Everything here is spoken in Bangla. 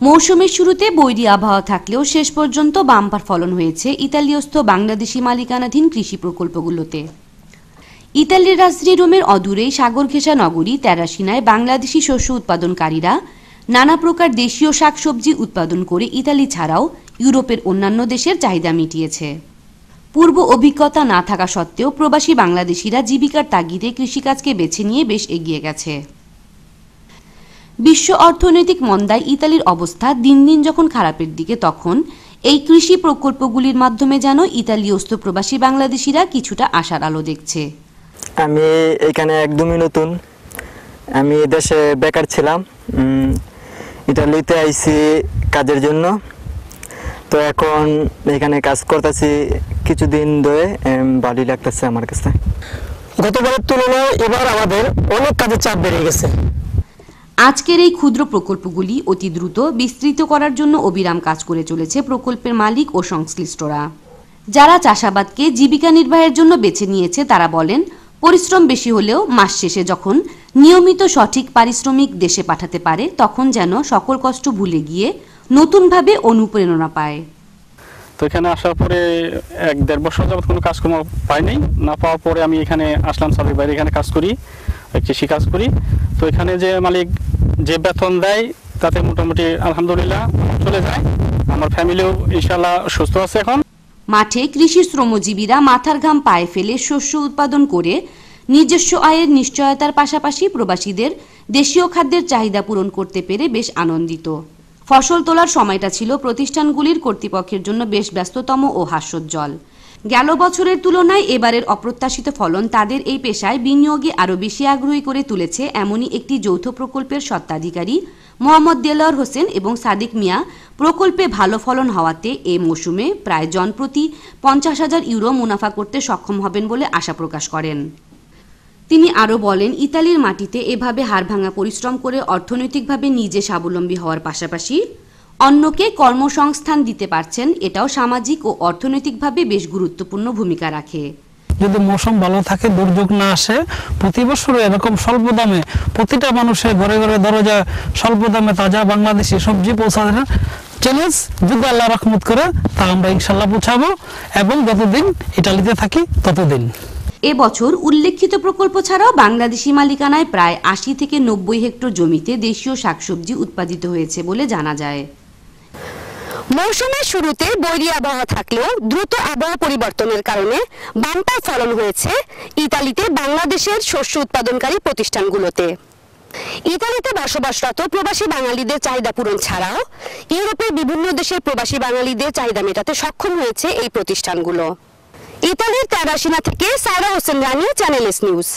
মৌসুমের শুরুতে বৈরী আবহাওয়া থাকলেও শেষ পর্যন্ত বাম্পার ফলন হয়েছে ইতালীয়স্থ বাংলাদেশি মালিকানাধীন কৃষি প্রকল্পগুলোতে। ইতালির রাজধানী রোমের অদূরেই সাগর ঘেঁষা নগরী তেরাসিনায় বাংলাদেশি শস্য উৎপাদনকারীরা নানা প্রকার দেশীয় শাকসবজি উৎপাদন করে ইতালি ছাড়াও ইউরোপের অন্যান্য দেশের চাহিদা মিটিয়েছে। পূর্ব অভিজ্ঞতা না থাকা সত্ত্বেও প্রবাসী বাংলাদেশিরা জীবিকার তাগিদে কৃষিকাজকে বেছে নিয়ে বেশ এগিয়ে গেছে। বিশ্ব অর্থনৈতিক মন্দায় ইতালির অবস্থা দিন দিন যখন খারাপের দিকে তখন এই কৃষি প্রকল্পগুলির মাধ্যমে যেন ইতালীয়স্থ প্রবাসী বাংলাদেশিরা কিছুটা আশার আলো দেখছে। আমি এখানে একদমই নতুন। আমি দেশে বেকার ছিলাম। উম, ইটালিতে আইছি কাজের জন্য। তো এখন এখানে কাজ করতেছি কিছুদিন ধরে ভালোই লাগতেছে আমার কাছে। গতবারের তুলনায় এবার আমাদের অনেক কাজের চাপ বেড়ে গেছে। আজকের এই ক্ষুদ্র প্রকল্পগুলি অতি দ্রুত বিস্তৃত করার জন্য অবিরাম কাজ করে চলেছে প্রকল্পের মালিক ও সংশ্লিষ্টরা। যারা চাষাবাদকে জীবিকা নির্বাহের জন্য বেছে নিয়েছে তারা বলেন, পরিশ্রম বেশি হলেও মাস শেষে যখন নিয়মিত সঠিক পারিশ্রমিক দেশে পাঠাতে পারে, তখন যেন সকল কষ্ট ভুলে গিয়ে নতুনভাবে অনুপ্রেরণা পায়। তো এখানে আসার পরে এক দেড় বছর যাবত কোনো কাজকর্ম পাইনি। না পাওয়ার পরে আমি এখানে আসলাম সাদের বাইরে এখানে কাজ করি কৃষি কাজ করি। তো এখানে যে মালিক যে বেতন দেয়, তাতে মোটামুটি আলহামদুলিল্লাহ চলে যায়। আমার ফ্যামিলিও ইনশাল্লাহ সুস্থ আছে এখন। মাঠে কৃষি শ্রমজীবীরা মাথার ঘাম পায়ে ফেলে শস্য উৎপাদন করে নিজস্ব আয়ের নিশ্চয়তার পাশাপাশি প্রবাসীদের দেশীয় খাদ্যের চাহিদা পূরণ করতে পেরে বেশ আনন্দিত। ফসল তোলার সময়টা ছিল প্রতিষ্ঠানগুলির কর্তৃপক্ষের জন্য বেশ ব্যস্ততম ও হাস্যোজ্জ্বল। গেল বছরের তুলনায় এবারের অপ্রত্যাশিত ফলন তাদের এই পেশায় বিনিয়োগে আরও বেশি আগ্রহী করে তুলেছে এমনই একটি যৌথ প্রকল্পের স্বত্বাধিকারী মোহাম্মদ দেলোয়ার হোসেন এবং সাদিক মিয়া। প্রকল্পে ভালো ফলন হওয়াতে এ মৌসুমে প্রায় জনপ্রতি পঞ্চাশ হাজার ইউরো মুনাফা করতে সক্ষম হবেন বলে আশা প্রকাশ করেন। তিনি আরও বলেন, ইতালির মাটিতে এভাবে হাড়ভাঙা পরিশ্রম করে অর্থনৈতিকভাবে নিজে স্বাবলম্বী হওয়ার পাশাপাশি অন্যকে কর্মসংস্থান দিতে পারছেন এটাও সামাজিক ও অর্থনৈতিকভাবে বেশ গুরুত্বপূর্ণ ভূমিকা রাখে। যদি মৌসুম ভালো থাকে দুর্যোগ না আসে প্রতি বছর এরকম স্বল্প দামে প্রতিটা মানুষের ঘরে ঘরে দরজা স্বল্প দামে তাজা বাংলাদেশি সবজি পৌঁছানো চ্যালেঞ্জ যদি আল্লাহ রহমত করে তা আমরা ইনশাল্লাহ পৌঁছাবো এবং যতদিন ইটালিতে থাকি ততদিন। এবছর উল্লেখিত প্রকল্প ছাড়াও বাংলাদেশি মালিকানায় প্রায় আশি থেকে নব্বই হেক্টর জমিতে দেশীয় শাকসবজি উৎপাদিত হয়েছে বলে জানা যায়। মৌসুমের শুরুতে বৈরী আবহাওয়া থাকলেও দ্রুত আবহাওয়া পরিবর্তনের কারণে বাম্পার ফলন হয়েছে ইতালিতে বাংলাদেশের শস্য উৎপাদনকারী প্রতিষ্ঠানগুলোতে। ইতালিতে বসবাসরত প্রবাসী বাঙালিদের চাহিদা পূরণ ছাড়াও ইউরোপের বিভিন্ন দেশের প্রবাসী বাঙালিদের চাহিদা মেটাতে সক্ষম হয়েছে এই প্রতিষ্ঠানগুলো। ইতালির তেরাসিনা থেকে Sara Hossain Rani channel S news.